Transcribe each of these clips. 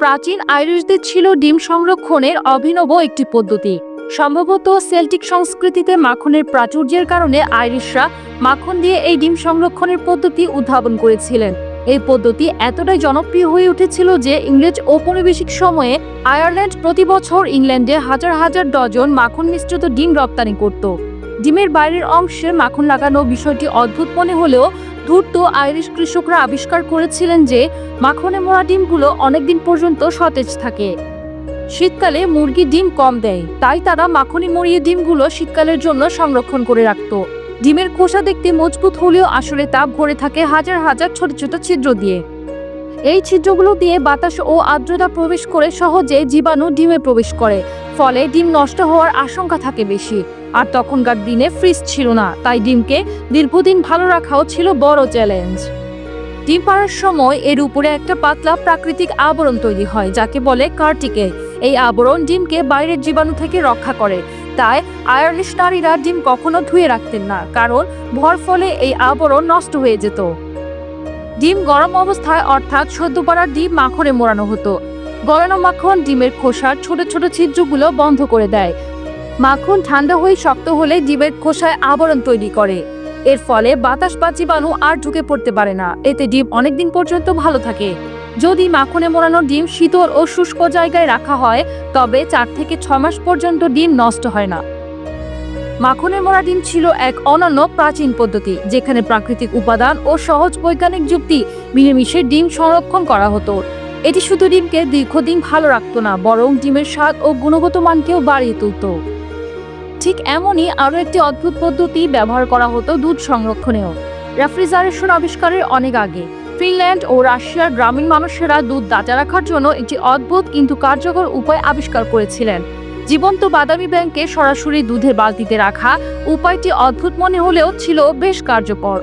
প্রাচীন আইরিশদের ছিল ডিম সংরক্ষণের অভিনব একটি পদ্ধতি। সম্ভবত সেল্টিক সংস্কৃতিতে মাখনের প্রাচুর্যের কারণে আইরিশরা মাখন দিয়ে এই ডিম সংরক্ষণের পদ্ধতি উদ্ভাবন করেছিলেন। এই পদ্ধতি এতটাই জনপ্রিয় হয়ে উঠেছিল যে ইংরেজ ঔপনিবেশিক সময়ে আয়ারল্যান্ড প্রতি বছর ইংল্যান্ডে হাজার হাজার ডজন মাখন মিশ্রিত ডিম রপ্তানি করত। ডিমের বাইরের অংশে মাখন লাগানো বিষয়টি অদ্ভুত মনে হলেও ধূর্ত আইরিশ কৃষকরা আবিষ্কার করেছিলেন যে মাখনে মোড়া ডিমগুলো অনেকদিন পর্যন্ত সতেজ থাকে। শীতকালে মুরগি ডিম কম দেয়, তাই তারা মাখনি মরিয়ে ডিমগুলো শীতকালের জন্য সংরক্ষণ করে রাখত। ডিমের খোসা দেখতে মজবুত হলেও আসলে তা ভরে থাকে হাজার হাজার ছোট ছোট ছিদ্র দিয়ে। এই ছিদ্রগুলো দিয়ে বাতাস ও আর্দ্রতা প্রবেশ করে সহজে জীবাণু ডিমে প্রবেশ করে, ফলে ডিম নষ্ট হওয়ার আশঙ্কা থাকে বেশি। আর তখনকার দিনে ফ্রিজ ছিল না, তাই ডিমকে দীর্ঘদিন ভালো রাখাও ছিল বড় চ্যালেঞ্জ ডিম পাড়ার সময় এর উপরে একটা পাতলা প্রাকৃতিক আবরণ তৈরি হয়, যাকে বলে কার্টিকে এই আবরণ ডিমকে বাইরের জীবাণু থেকে রক্ষা করে, তাই আয়ারলিশ নারীরা ডিম কখনো ধুয়ে রাখতেন না, কারণ ভর ফলে এই আবরণ নষ্ট হয়ে যেত। ডিম গরম অবস্থায় অর্থাৎ সদ্য পাড়ার ডিম মাখনে মোড়ানো হতো। গলানো মাখন ডিমের খোসার ছোট ছোট ছিদ্রগুলো বন্ধ করে দেয় মাখন ঠান্ডা হয়ে শক্ত হলে ডিমের খোসায় আবরণ তৈরি করে। এর ফলে বাতাস বা জীবাণু আর ঢুকে পড়তে পারে না। এতে ডিম অনেকদিন পর্যন্ত ভালো থাকে। যদি মাখনে মোড়ানো ডিম শীতল ও শুষ্ক জায়গায় রাখা হয়, তবে চার থেকে ছ মাস পর্যন্ত ডিম নষ্ট হয় না। মাখনে মোড়া ডিম ছিল এক অনন্য প্রাচীন পদ্ধতি, যেখানে প্রাকৃতিক উপাদান ও সহজ বৈজ্ঞানিক যুক্তি মিলেমিশে ডিম সংরক্ষণ করা হতো। এটি শুধু ডিমকে দীর্ঘদিন ভালো রাখতো না, বরং ডিমের স্বাদ ও গুণগত মানকেও বাড়িয়ে তুলত। ঠিক এমনই আরও একটি অদ্ভুত পদ্ধতি ব্যবহার করা হতো দুধ সংরক্ষণেও। রেফ্রিজারেশন আবিষ্কারের অনেক আগে। ফিনল্যান্ড ও রাশিয়ার গ্রামীণ মানুষেরা দুধ দাঁচা রাখার জন্য একটি অদ্ভুত কিন্তু কার্যকর উপায় আবিষ্কার করেছিলেন। জীবন্ত বাদামি ব্যাংকে সরাসরি দুধের বালতিতে রাখা উপায়টি অদ্ভুত মনে হলেও ছিল বেশ কার্যকর।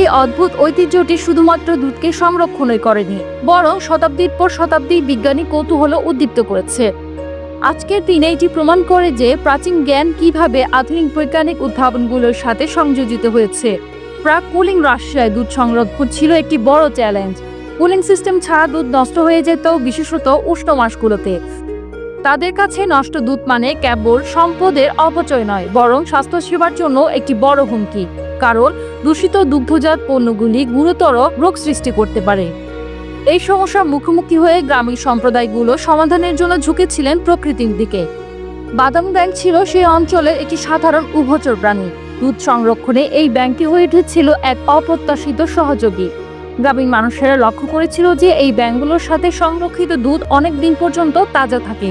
এই অদ্ভুত ঐতিহ্যটি শুধুমাত্র দুধকে সংরক্ষণই করেনি, বরং শতাব্দীর পর শতাব্দী বিজ্ঞানী কৌতূহল উদ্দীপ্ত করেছে। আজকের দিনে এটি প্রমাণ করে যে প্রাচীন জ্ঞান কীভাবে আধুনিক বৈজ্ঞানিক উদ্ভাবনগুলোর সাথে সংযোজিত হয়েছে। প্রাক কুলিং রাশিয়ায় দুধ সংরক্ষণ ছিল একটি বড় চ্যালেঞ্জ। কুলিং সিস্টেম ছাড়া দুধ নষ্ট হয়ে যেত বিশেষত উষ্ণ মাসগুলোতে। তাদের কাছে নষ্ট দুধ মানে কেবল সম্পদের অপচয় নয়, বরং স্বাস্থ্যসেবার জন্য একটি বড় হুমকি। কারণ দূষিত দুগ্ধজাত পণ্যগুলি গুরুতর রোগ সৃষ্টি করতে পারে। এই সমস্যার মুখোমুখি হয়ে গ্রামীণ সম্প্রদায়গুলো সমাধানের জন্য ঝুঁকেছিলেন প্রকৃতির দিকে। বাদাম ব্যাংক ছিল সেই অঞ্চলের একটি সাধারণ উভচর প্রাণী। দুধ সংরক্ষণে এই ব্যাংকটি হয়ে উঠেছিল এক অপ্রত্যাশিত সহযোগী। গ্রামীণ মানুষেরা লক্ষ্য করেছিল যে এই ব্যাংকগুলোর সাথে সংরক্ষিত দুধ অনেক দিন পর্যন্ত তাজা থাকে।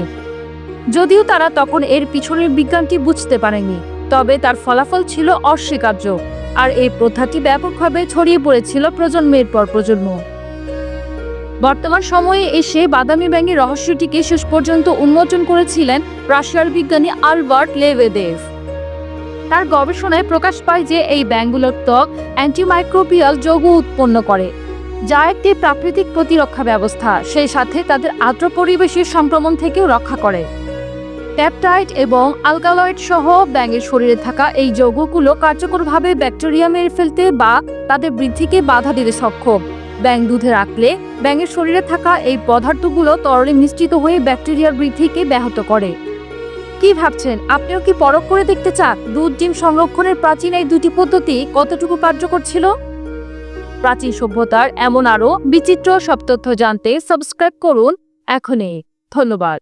যদিও তারা তখন এর পিছনের বিজ্ঞানটি বুঝতে পারেনি, তবে তার ফলাফল ছিল অস্বীকার্য। আর এই প্রথাটি ব্যাপকভাবে ছড়িয়ে পড়েছিল প্রজন্মের পর প্রজন্ম। বর্তমান সময়ে এসে বাদামি ব্যাঙের রহস্যটিকে শেষ পর্যন্ত উন্মোচন করেছিলেন রাশিয়ার বিজ্ঞানী আলবার্ট লেভেদেভ। তার গবেষণায় প্রকাশ পায় যে এই ব্যাঙগুলোর ত্বক অ্যান্টিমাইক্রোবিয়াল যৌগ উৎপন্ন করে, যা একটি প্রাকৃতিক প্রতিরক্ষা ব্যবস্থা, সেই সাথে তাদের আর্দ্র পরিবেশের সংক্রমণ থেকেও রক্ষা করে। প্যাপটাইড এবং আলকালয়েড সহ ব্যাঙের শরীরে থাকা এই যৌগগুলো কার্যকরভাবে ব্যাকটেরিয়া মেরে ফেলতে বা তাদের বৃদ্ধিকে বাধা দিতে সক্ষম। ব্যাঙ দুধে রাখলে ব্যাঙের শরীরে থাকা এই পদার্থগুলো তরলে মিশ্রিত হয়ে ব্যাকটেরিয়ার বৃদ্ধিকে ব্যাহত করে। কি ভাবছেন? আপনিও কি পরখ করে দেখতে চান? দুধ ডিম সংরক্ষণের প্রাচীন এই দুটি পদ্ধতি কতটুকু কার্যকর ছিল? প্রাচীন সভ্যতার এমন আরও বিচিত্র সব তথ্য জানতে সাবস্ক্রাইব করুন এখনই। ধন্যবাদ।